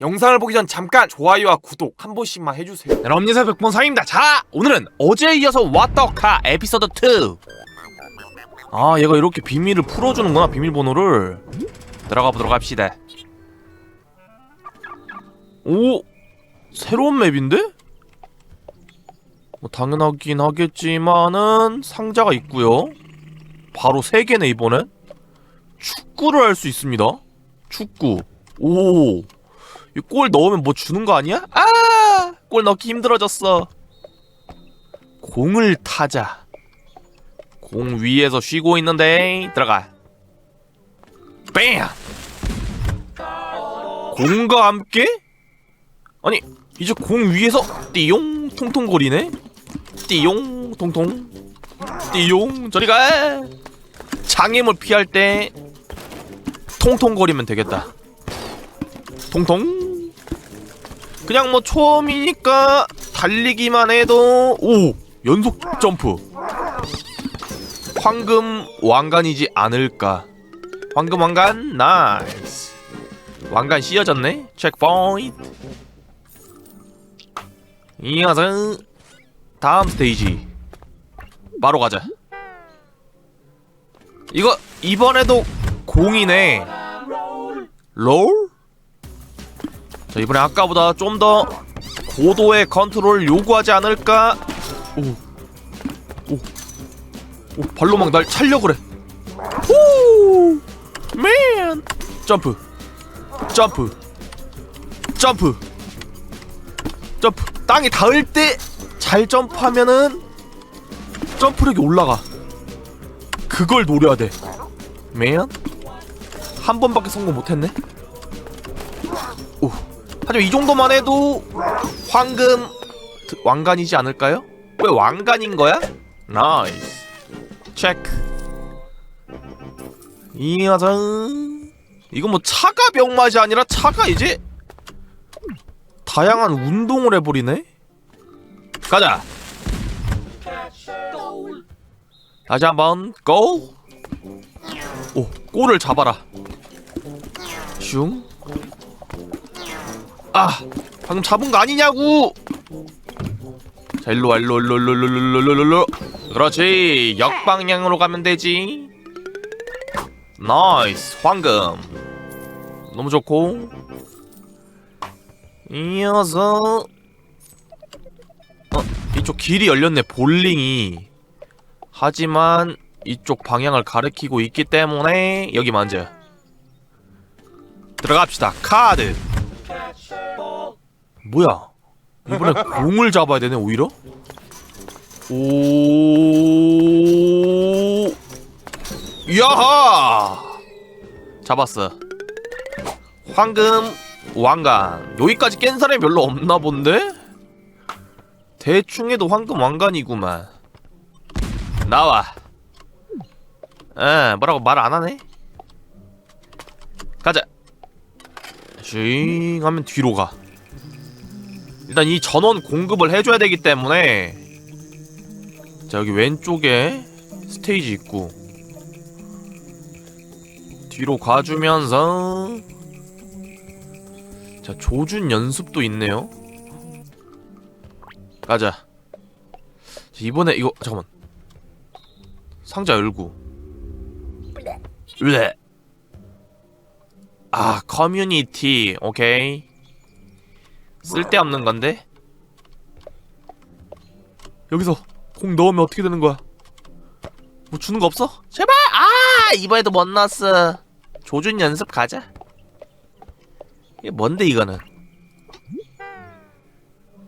영상을 보기 전 잠깐 좋아요와 구독 한 번씩만 해주세요. 여러분 안녕하세요 백본상입니다. 자 오늘은 어제에 이어서 왓더카 에피소드 2아 얘가 이렇게 비밀을 풀어주는구나 비밀번호를. 들어가 보도록 합시다. 오 새로운 맵인데? 뭐 당연하긴 하겠지만은 상자가 있고요. 바로 3개네 이번엔. 축구를 할 수 있습니다. 축구. 오. 이 골 넣으면 뭐 주는 거 아니야? 아! 골 넣기 힘들어졌어. 공을 타자. 공 위에서 쉬고 있는데 들어가. 뺨! 공과 함께? 아니 이제 공 위에서 띠용 통통거리네. 띠용 통통. 띠용 저리 가. 장애물 피할 때 통통거리면 되겠다. 통통. 그냥 뭐 처음이니까 달리기만 해도 오! 연속 점프. 황금 왕관이지 않을까? 황금 왕관 나이스. 왕관 씌어졌네? 체크포인트 이어서 다음 스테이지. 바로 가자. 이거 이번에도 공이네. 롤? 자 이번에 아까보다 좀 더 고도의 컨트롤 요구하지 않을까? 오, 오, 오 발로 막 날 찰려 그래. 오, 맨, 점프, 점프, 점프, 점프. 땅에 닿을 때 잘 점프하면은 점프력이 올라가. 그걸 노려야 돼. 맨, 한 번밖에 성공 못했네. 오. 하지만 이 정도만 해도 황금 드- 왕관이지 않을까요? 왜 왕관인 거야? 나이스 체크 이야장 이거 뭐 차가 병맛이 아니라 차가 이제 다양한 운동을 해버리네 가자 다시 한번 고! 오 골을 잡아라 슝 아 방금 잡은 거 아니냐고. 자 일로 와 일로 일로 일로 일로 일로 일로 일로. 그렇지. 역방향으로 가면 되지. 나이스 황금. 너무 좋고. 이어서 어 이쪽 길이 열렸네 볼링이. 하지만 이쪽 방향을 가리키고 있기 때문에 여기 먼저 들어갑시다. 카드 뭐야? 이번에 공을 잡아야 되네 오히려? 오, 야하! 잡았어. 황금 왕관. 여기까지 깬 사람이 별로 없나 본데? 대충 해도 황금 왕관이구만. 나와. 에, 뭐라고 말 안 하네? 가자. 슈잉 하면 뒤로 가. 일단 이 전원 공급을 해줘야 되기 때문에 자 여기 왼쪽에 스테이지 있고 뒤로 가주면서 자 조준 연습도 있네요. 가자. 자, 이번에 이거 잠깐만. 상자 열고. 으레 아 커뮤니티. 오케이 쓸데없는 건데? 여기서 공 넣으면 어떻게 되는 거야? 뭐 주는 거 없어? 제발! 아! 이번에도 못 넣었어. 조준 연습 가자. 이게 뭔데 이거는?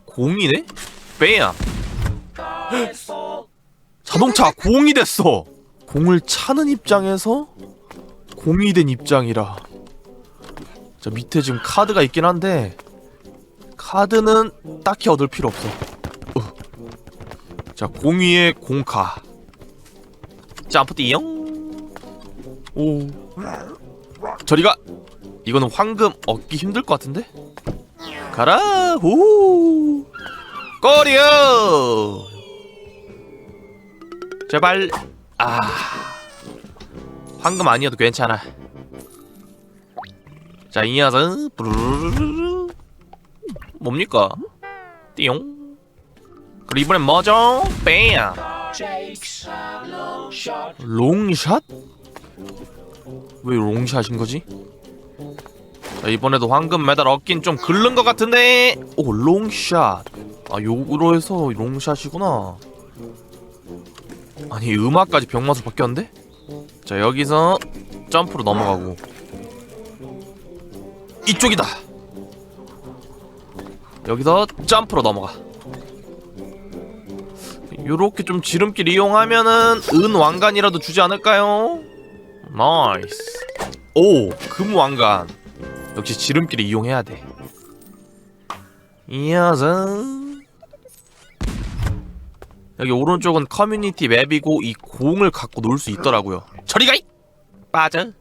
공이네? 뺨! 자동차 공이 됐어! 공을 차는 입장에서 공이 된 입장이라. 자 밑에 지금 카드가 있긴 한데 카드는 딱히 얻을 필요 없어. 어. 자, 공위의 공카. 점프 띠용. 오. 저리가. 이거는 황금 얻기 힘들 것 같은데? 가라. 오. 꼬리요. 제발. 아. 황금 아니어도 괜찮아. 자, 이 녀석. 부르르르르. 뭡니까? 띠용. 그리고 이번엔 뭐죠? 뺨. 롱샷? 왜 롱샷인 거지? 자, 이번에도 황금 메달 얻긴 좀 글른 것 같은데. 오 롱샷. 아 요로 해서 롱샷이구나. 아니 음악까지 병맛으로 바뀌었는데? 자 여기서 점프로 넘어가고 이쪽이다. 여기서 점프로 넘어가. 요렇게 좀 지름길 이용하면은 은 왕관이라도 주지 않을까요? 나이스. 오금 왕관. 역시 지름길을 이용해야 돼. 이어서 여기 오른쪽은 커뮤니티 맵이고 이 공을 갖고 놀 수 있더라고요. 저리 가이! 빠져.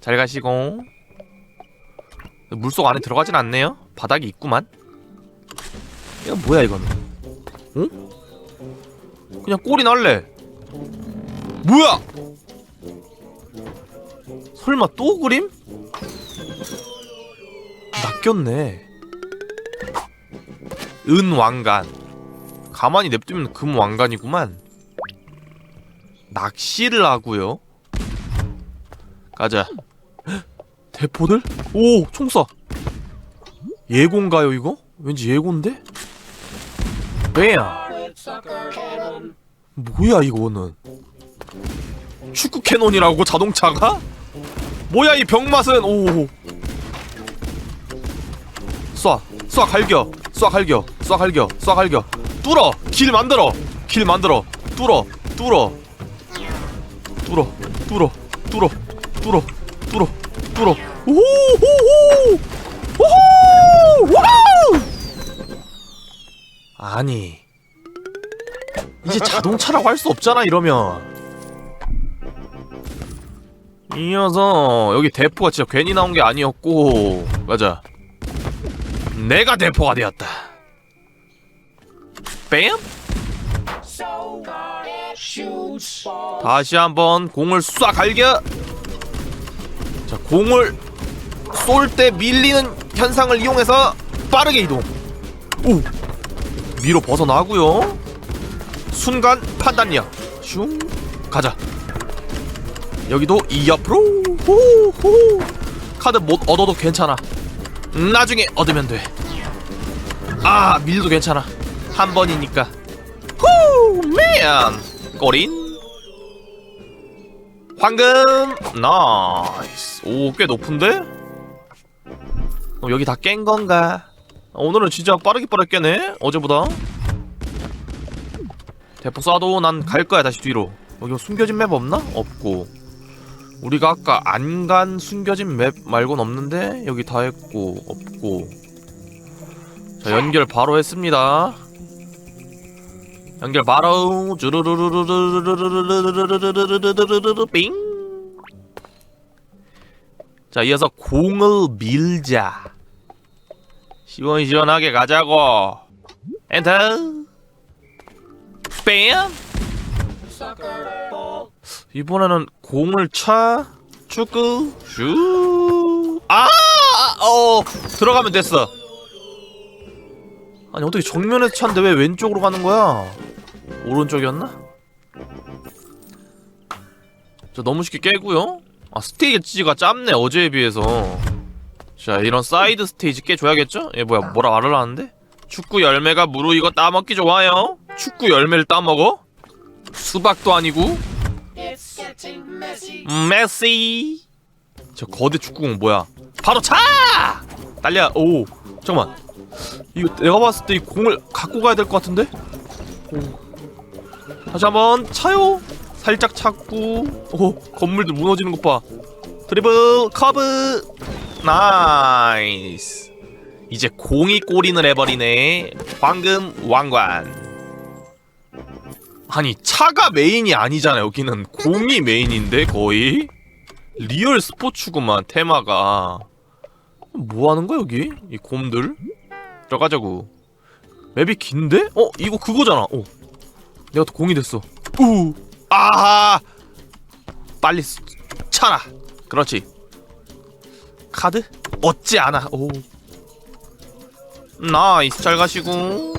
잘 가시고. 물속 안에 들어가진 않네요. 바닥이 있구만. 이건 뭐야 이거는? 응? 그냥 꼬리 날래. 뭐야? 설마 또 그림? 낚였네. 은 왕관. 가만히 냅두면 금 왕관이구만. 낚시를 하고요. 가자. 헉, 대포들? 오, 총쏴. 예고인가요 이거? 왠지 예고인데? 뱀. 뭐야 이거는? 축구 캐논이라고 자동차가? 뭐야 이 병맛은? 오. 쏴, 쏴 갈겨, 쏴 갈겨, 쏴 갈겨, 쏴 갈겨. 뚫어, 길 만들어, 길 만들어, 뚫어, 뚫어, 뚫어, 뚫어, 뚫어, 뚫어, 뚫어, 오호! 아니, 이제 자동차라고 할 수 없잖아 이러면. 이어서 여기 대포가 진짜 괜히 나온 게 아니었고. 맞아 내가 대포가 되었다. 뺨? 다시 한번 공을 쏴 갈겨. 자 공을 쏠 때 밀리는 현상을 이용해서 빠르게 이동. 오 위로 벗어나고요. 순간 판단력 슝 가자. 여기도 이 옆으로. 호호. 카드 못 얻어도 괜찮아. 나중에 얻으면 돼아 밀도 괜찮아. 한 번이니까. 후맨! 꼬린 황금. 나이스. 오 꽤 높은데? 어, 여기 다 깬 건가? 오늘은 진짜 빠르게 빠르게 깨네 어제보다. 대포 쏴도 난 갈 거야 다시 뒤로. 여기 숨겨진 맵 없나? 없고. 우리가 아까 안 간 숨겨진 맵 말곤 없는데 여기 다 했고 없고. 자 연결 바로 했습니다 연결 바로. 됐어 아니 어떻게 정면에서 차는데 왜 왼쪽으로 가는 거야? 오른쪽이었나? 저 너무 쉽게 깨고요. 아 스테이지가 짧네 어제에 비해서. 자 이런 사이드 스테이지 깨줘야겠죠? 얘 뭐야 뭐라 말을 하는데? 축구 열매가 무르익어 따먹기 좋아요. 축구 열매를 따먹어? 수박도 아니고? 음, 메시. 저 거대 축구공 뭐야? 바로 차! 달려! 오 잠깐만 이거 내가 봤을 때 이 공을 갖고 가야 될 것 같은데? 오. 다시 한번 차요. 살짝 찾고. 오 건물들 무너지는 것 봐. 드리블 커브. 나이스. 이제 공이 꼬린을 해버리네. 황금 왕관. 아니 차가 메인이 아니잖아 여기는 공이 메인인데 거의. 리얼 스포츠구만 테마가. 뭐 하는 거야 여기? 이 곰들 들어가자고. 맵이 긴데? 어 이거 그거잖아. 어. 내가 또 공이 됐어. 우! 아하! 빨리 쓰- 차라. 그렇지. 카드? 얻지 않아. 오. 나이스. 잘 가시고.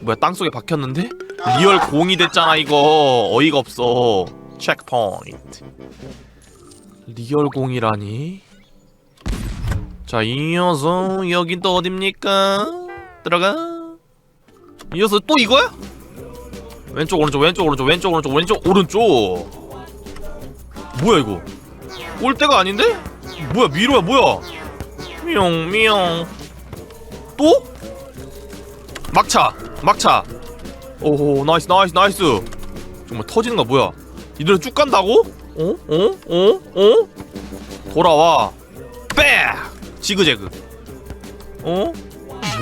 뭐야 땅속에 박혔는데? 리얼 공이 됐잖아 이거. 어이가 없어. 체크포인트 리얼 공이라니 자 이어서 여긴 또 어딥니까? 들어가 이어서 또 이거야? 왼쪽 오른쪽 왼쪽 오른쪽 왼쪽 오른쪽 왼쪽 오른쪽 뭐야 이거 올 때가 아닌데? 뭐야 미로야 뭐야 미용 미용 또? 막차 막차 오호 나이스 나이스 나이스 정말 터지는 거 뭐야 이대로 쭉 간다고? 어? 어? 어? 어? 돌아와 빽 지그재그. 어?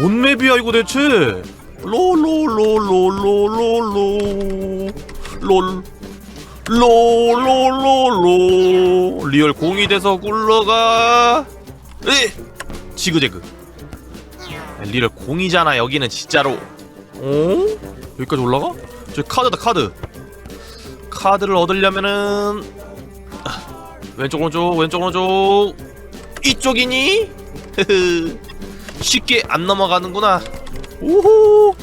뭔 맵이야 이거 대체? 롤롤롤롤롤롤롤 롤. 롤롤롤롤 리얼 공이 돼서 굴러가. 에? 지그재그. 리얼 공이잖아 여기는 진짜로. 어? 여기까지 올라가? 저 카드다 카드. 카드를 얻으려면은 아, 왼쪽 오른쪽 왼쪽 오른쪽 이쪽이니? 쉽게 안 넘어가는구나. 오호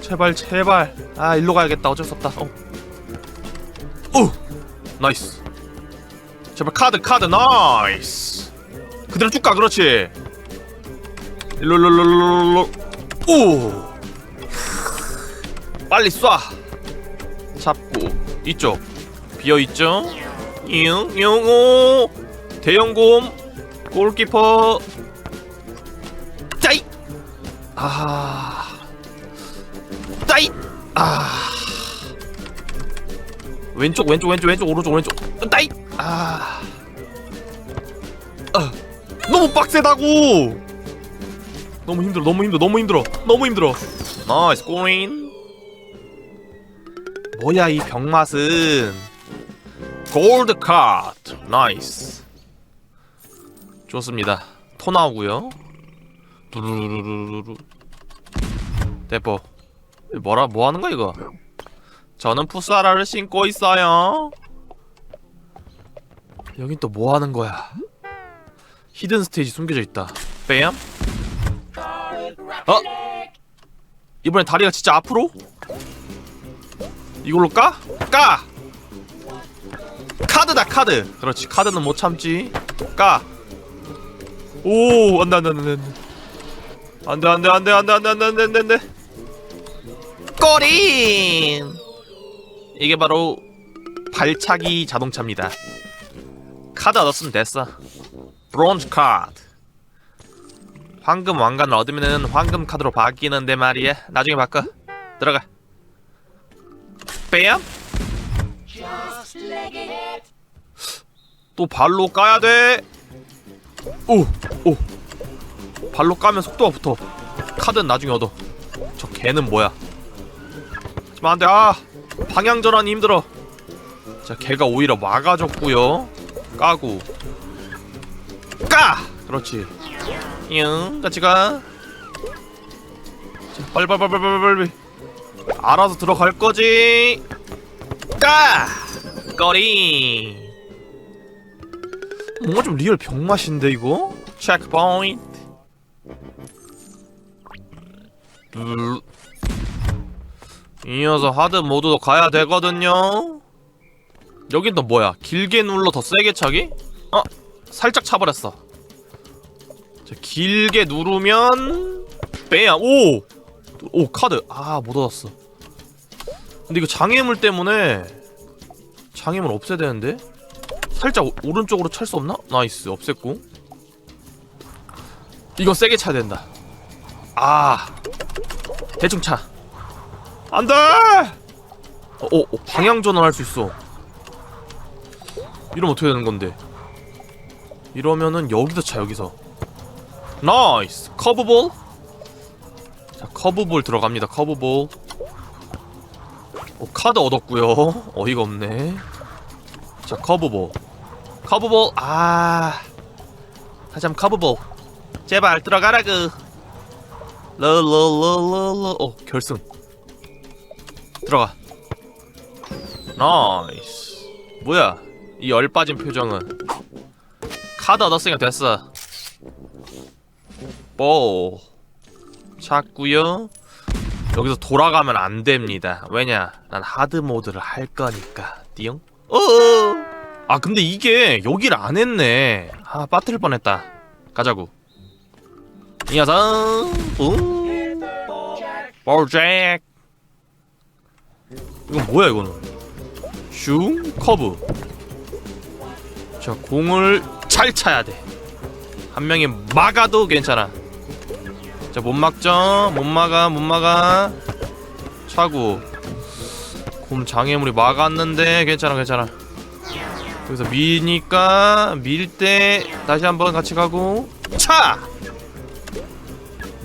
제발 제발. 아 일로 가야겠다. 어쩔 수 없다. 어. 오 나이스. 제발 카드 카드 나이스. 그대로 쭉 가 그렇지. 일로 일로 일로 일로 일로 오. 빨리 쏴. 잡고. 이쪽. 비어 있죠? 이응 영호 대형곰 골키퍼. 짜이! 아. 짜이! 아. 왼쪽 왼쪽 왼쪽 왼쪽 오른쪽 오른쪽. 따이! 아, 아. 너무 빡세다고! 너무 힘들어 너무 힘들어 너무 힘들어 너무 힘들어. 나이스 꼬린 뭐야 이 병맛은? 골드 카트. 나이스 좋습니다. 토 나오고요. 두루루루루루 대포. 뭐라 뭐 하는 거야 이거? 저는 푸사라를 신고 있어요. 여긴 또 뭐 하는 거야? 히든 스테이지 숨겨져 있다. 뺨 어? 이번엔 다리가 진짜 앞으로? 이걸로 까? 까! 카드다 카드. 그렇지. 카드는 못 참지. 까! 오 안돼 안돼 안돼 안돼. 안돼 안돼 안돼 안돼 안돼 안돼 안돼 안돼 꼬린 이게 바로 발차기 자동차입니다. 카드 얻었으면 됐어. 브론즈 카드. 황금 왕관을 얻으면은 황금 카드로 바뀌는데 말이야. 나중에 바꿔. 들어가. 뺨? 또 발로 까야 돼. 오, 오. 발로 까면 속도가 붙어. 카드는 나중에 얻어. 저 개는 뭐야? 하지만 안 돼. 아, 방향 전환이 힘들어. 자, 개가 오히려 막아줬고요. 까고. 까! 그렇지. 응, 같이 가. 자, 빨리 빨리 빨리 빨리 빨리. 알아서 들어갈 거지. 까! 거리. 뭔가 좀 리얼 병맛인데 이거? 체크 포인트. 둘. 이어서 하드 모드도 가야 되거든요. 여긴 또 뭐야? 길게 눌러 더 세게 차기? 어, 살짝 차버렸어. 자, 길게 누르면 빼야 오, 오 카드 아못 얻었어. 근데 이거 장애물 때문에 장애물 없애야 되는데 살짝 오, 오른쪽으로 찰 수 없나? 나이스. 없앴고. 이거 세게 차야 된다. 아. 대충 차. 안돼! 어, 어, 어 방향 전환할 수 있어. 이러면 어떻게 되는 건데? 이러면은 여기서 차 여기서. 나이스. 커브볼. 자 커브볼 들어갑니다. 커브볼. 오, 카드 얻었고요. 어이가 없네. 자 커브볼 커브볼. 아 다시 한번 커브볼. 제발 들어가라 그. 러러러러러. 어 결승. 들어가. 나이스. 뭐야? 이 열 빠진 표정은. 카드 얻었으니까 됐어. 뽀 찾고요. 여기서 돌아가면 안 됩니다. 왜냐? 난 하드 모드를 할 거니까. 띠용? 어어 아 근데 이게 여기를 안 했네. 아 빠뜨릴 뻔했다. 가자고 이 녀석 뿡 볼잭 이건 뭐야 이거는? 슝 커브. 자 공을 잘 차야 돼한 명이 막아도 괜찮아. 자 못 막죠? 못 막아 못 막아. 차고 곰 장애물이 막았는데 괜찮아 괜찮아 여기서 미니까 밀 때 다시 한번 같이 가고 차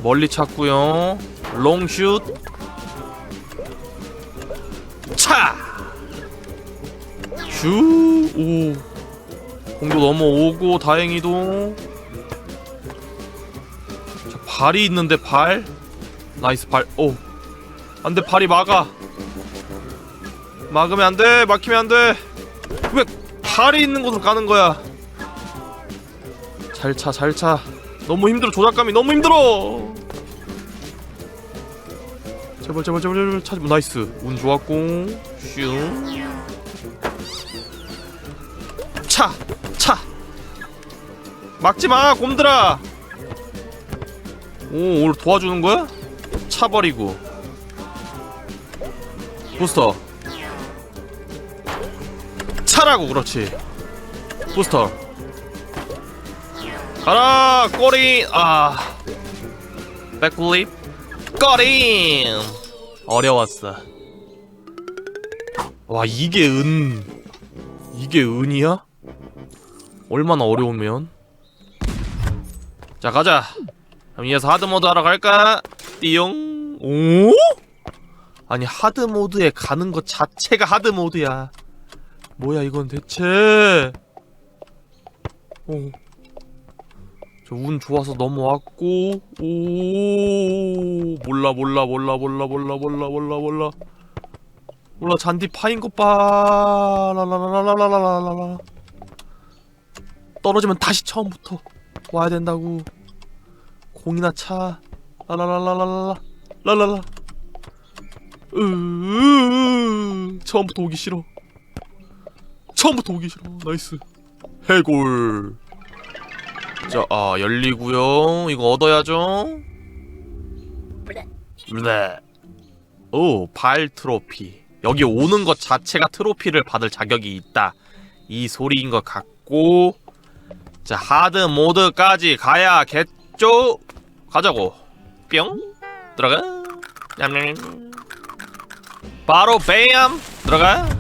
멀리 찼고요 롱슛 차! 슈! 오. 공도 넘어오고, 다행히도. 자, 발이 있는데, 발? 나이스, 발. 오. 안 돼, 발이 막아. 막으면 안 돼, 막히면 안 돼. 왜 발이 있는 곳으로 가는 거야? 잘 차, 잘 차. 너무 힘들어, 조작감이 너무 힘들어! 제발 제발 제발 제발. 찾으면 나이스. 운 좋았고. 슝차차. 막지마 곰들아. 오 오늘 도와주는 거야? 차 버리고. 부스터 차라고 그렇지. 부스터. 가라 꼬리 아. 백플립 꺼림 어려웠어. 와 이게 은 이게 은이야? 얼마나 어려우면? 자 가자. 그럼 이어서 하드모드 하러 갈까? 띠용. 오? 아니 하드모드에 가는 것 자체가 하드모드야 뭐야 이건 대체? 오. 저운 좋아서 넘어왔고 오. 몰라 몰라 몰라 몰라 몰라 몰라 몰라 몰라. 몰라 잔디 파인 것봐. 라라라라라라라라 떨어지면 다시 처음부터 와야 된다고 공이나 차. 라라라라라라 라라라 으 처음부터 오기 싫어 처음부터 오기 싫어 나이스 해골 자, 아, 열리고요. 이거 얻어야죠. 네. 오, 발 트로피. 여기 오는 것 자체가 트로피를 받을 자격이 있다. 이 소리인 것 같고. 자, 하드 모드까지 가야겠죠? 가자고. 뿅. 들어가. 냠냠. 바로 뱀. 들어가.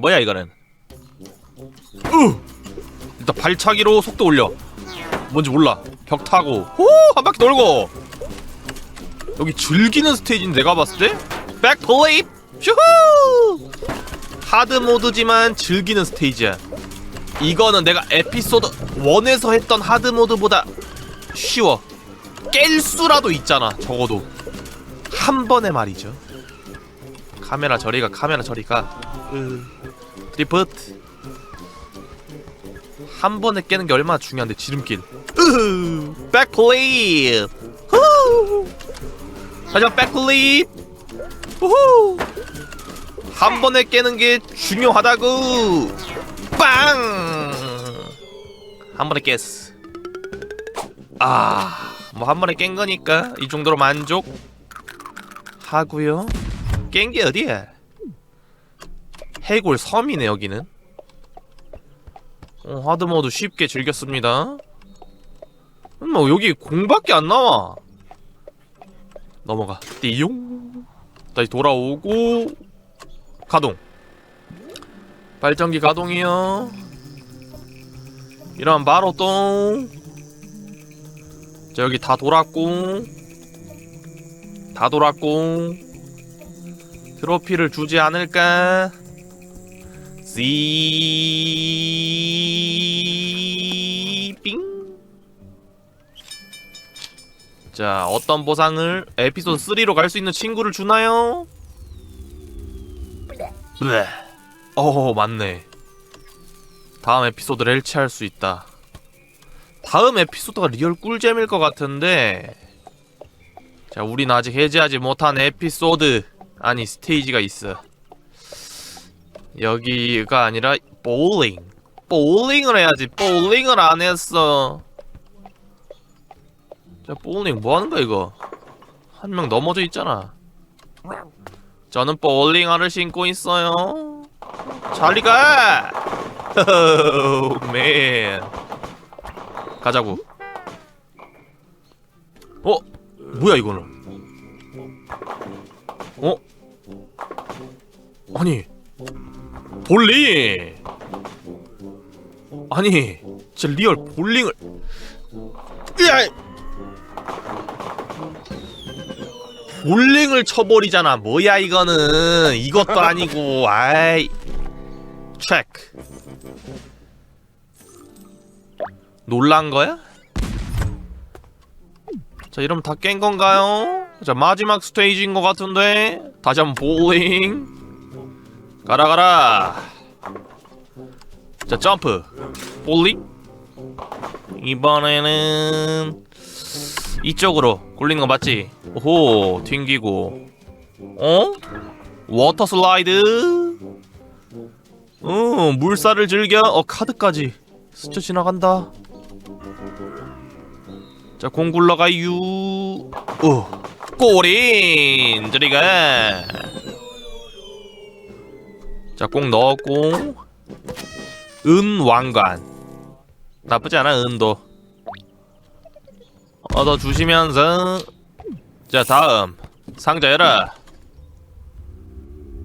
뭐야 이거는? 으! 일단 발차기로 속도 올려. 뭔지 몰라. 벽 타고. 호한 바퀴 돌고. 여기 즐기는 스테이지는 내가 봤을 때? 백플립 슈후! 하드 모드지만 즐기는 스테이지야. 이거는 내가 에피소드 1에서 했던 하드 모드보다 쉬워. 깰 수라도 있잖아 적어도. 한 번에 말이죠. 카메라 저리가 카메라 저리가. 으, 드리프트 한 번에 깨는 게 얼마나 중요한데 지름길. 으흐! 백플립 후! 하지만 백플립 한 번에 깨는 게 중요하다고. 빵 한 번에 깼어. 아뭐 한 번에 깬 거니까 이 정도로 만족 하고요. 깬 게 어디야 해골 섬이네 여기는 어, 하드모드 쉽게 즐겼습니다. 음, 뭐 여기 공밖에 안 나와. 넘어가. 띠용. 다시 돌아오고 가동. 발전기 가동이요. 이러면 바로 똥. 자 여기 다 돌았고 다 돌았고 트로피를 주지 않을까? 씨빙 자 어떤 보상을 에피소드 3로 갈 수 있는 친구를 주나요? 네. 어 맞네. 다음 에피소드를 해체할 수 있다. 다음 에피소드가 리얼 꿀잼일 것 같은데. 자 우린 아직 해제하지 못한 에피소드. 아니 스테이지가 있어 여기가 아니라 보울링 보울링을 해야지. 보울링을 안 했어. 자 보울링 뭐 하는 거야 이거? 한 명 넘어져 있잖아. 저는 보울링화를 신고 있어요. 잘리 가! 맨 가자고. 어? 뭐야 이거는? 어? 아니 볼링! 아니 진짜 리얼 볼링을. 야 볼링을 쳐버리잖아. 뭐야 이거는. 이것도 아니고. 아이. 체크 놀란 거야? 자 이러면 다 깬 건가요? 자 마지막 스테이지인 것 같은데. 다시 한번 볼링 가라 가라 자 점프 볼링 이번에는 이쪽으로 굴리는 거 맞지? 오호 튕기고 어? 워터 슬라이드 어 물살을 즐겨 어 카드까지 스쳐 지나간다 자, 공 굴러가유. 어. 골인! 저리가. 자, 공 넣었고. 은 왕관. 나쁘지 않아, 은도. 얻어 주시면서. 자, 다음. 상자 열어.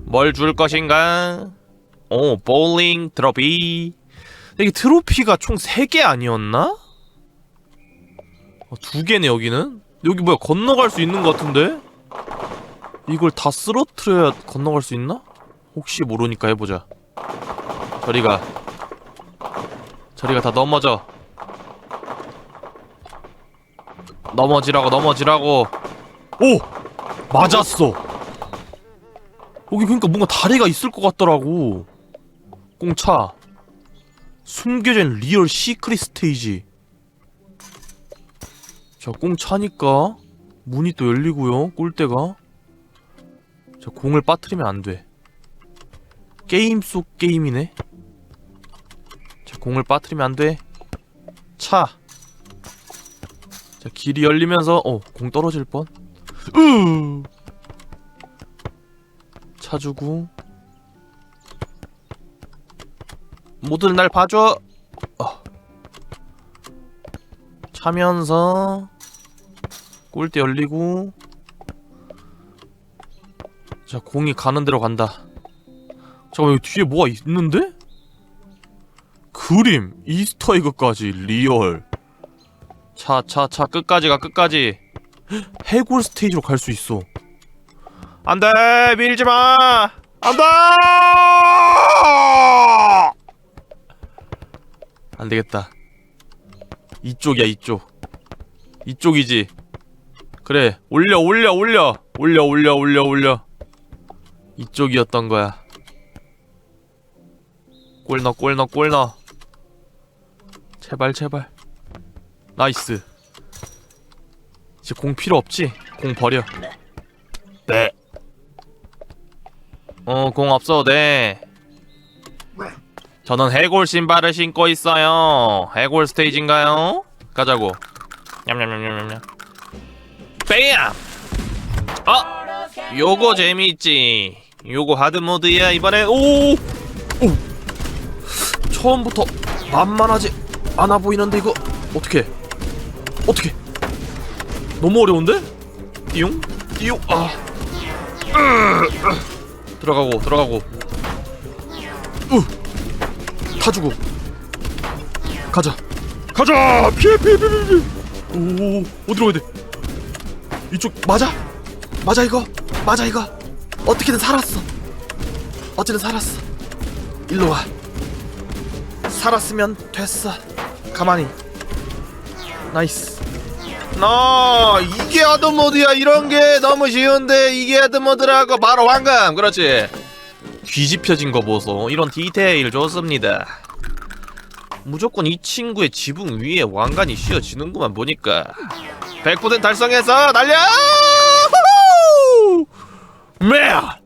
뭘 줄 것인가? 오, 볼링 트로피. 이게 트로피가 총 3개 아니었나? 어, 두 개네 여기는? 여기 뭐야 건너갈 수 있는 것 같은데? 이걸 다 쓰러트려야 건너갈 수 있나? 혹시 모르니까 해보자 저리가 저리가 다 넘어져 넘어지라고 넘어지라고 오! 맞았어 여기 그러니까 뭔가 다리가 있을 것 같더라고 꽁차 숨겨진 리얼 시크릿 스테이지 자, 공 차니까 문이 또 열리고요. 꿀대가. 자, 공을 빠뜨리면 안 돼. 게임 속 게임이네. 자, 공을 빠뜨리면 안 돼. 차. 자, 길이 열리면서 어, 공 떨어질 뻔. 으! 차 주고. 모두들 날 봐줘. 어. 차면서 꼴대 열리고 자 공이 가는 대로 간다 잠깐만 여기 뒤에 뭐가 있는데? 그림 이스터에그까지 리얼. 차 차 차 끝까지 가 끝까지. 해골 스테이지로 갈 수 있어. 안돼 밀지마! 안돼! 안되겠다. 이쪽이야 이쪽. 이쪽이지. 그래 올려 올려 올려. 올려 올려 올려 올려. 이쪽이었던 거야 꼴 넣어 꼴 넣어 제발 제발 나이스 이제 공 필요 없지? 공 버려 네 어, 공 없어도 돼. 저는 해골 신발을 신고 있어요. 해골 스테이지인가요? 가자고. 냠냠냠냠냠. 뺨! 어? 요거 재미있지. 요거 하드 모드야 이번에 오! 오! 처음부터 만만하지 않아 보이는데 이거 어떻게? 어떻게? 너무 어려운데? 띠용? 띠용? 아. 들어가고 들어가고. 으. 타 주고. 가자. 가자. 피해 피해 피해 피해. 오, 어디로 가야 돼? 이쪽 맞아? 맞아 이거? 맞아 이거? 어떻게든 살았어. 어쨌든 살았어. 일로 와. 살았으면 됐어. 가만히. 나이스. 나 이게 하드 모드야 이런 게 너무 쉬운데 이게 하드 모드라고 바로 황금 그렇지 뒤집혀진 거 보소 이런 디테일 좋습니다 무조건 이 친구의 지붕 위에 왕관이 씌어지는구만 보니까 100% 달성해서 날려! 후후! 매야!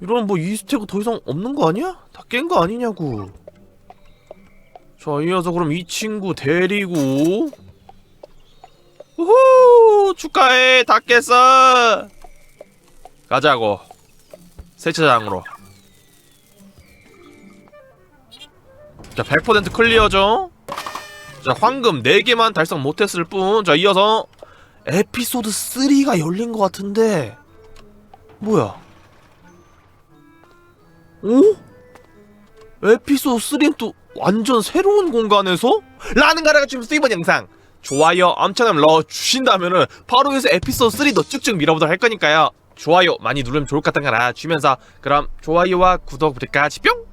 이러면 뭐 이스테고 더 이상 없는 거 아니야? 다 깬 거 아니냐고. 자 이어서 그럼 이 친구 데리고. 우후 축하해 다 깼어. 가자고. 세차장으로. 자 100% 클리어죠? 자 황금 4개만 달성 못했을 뿐 자 이어서 에피소드 3가 열린 것 같은데. 뭐야 오? 에피소드 3는 또 완전 새로운 공간에서? 라는 가라가 지금 이번 영상 좋아요 엄청 눌러 주신다면은 바로 여기서 에피소드 3도 쭉쭉 밀어보도록 할 거니까요 좋아요 많이 누르면 좋을 것 같은 거라 주면서 그럼 좋아요와 구독 부탁까지 뿅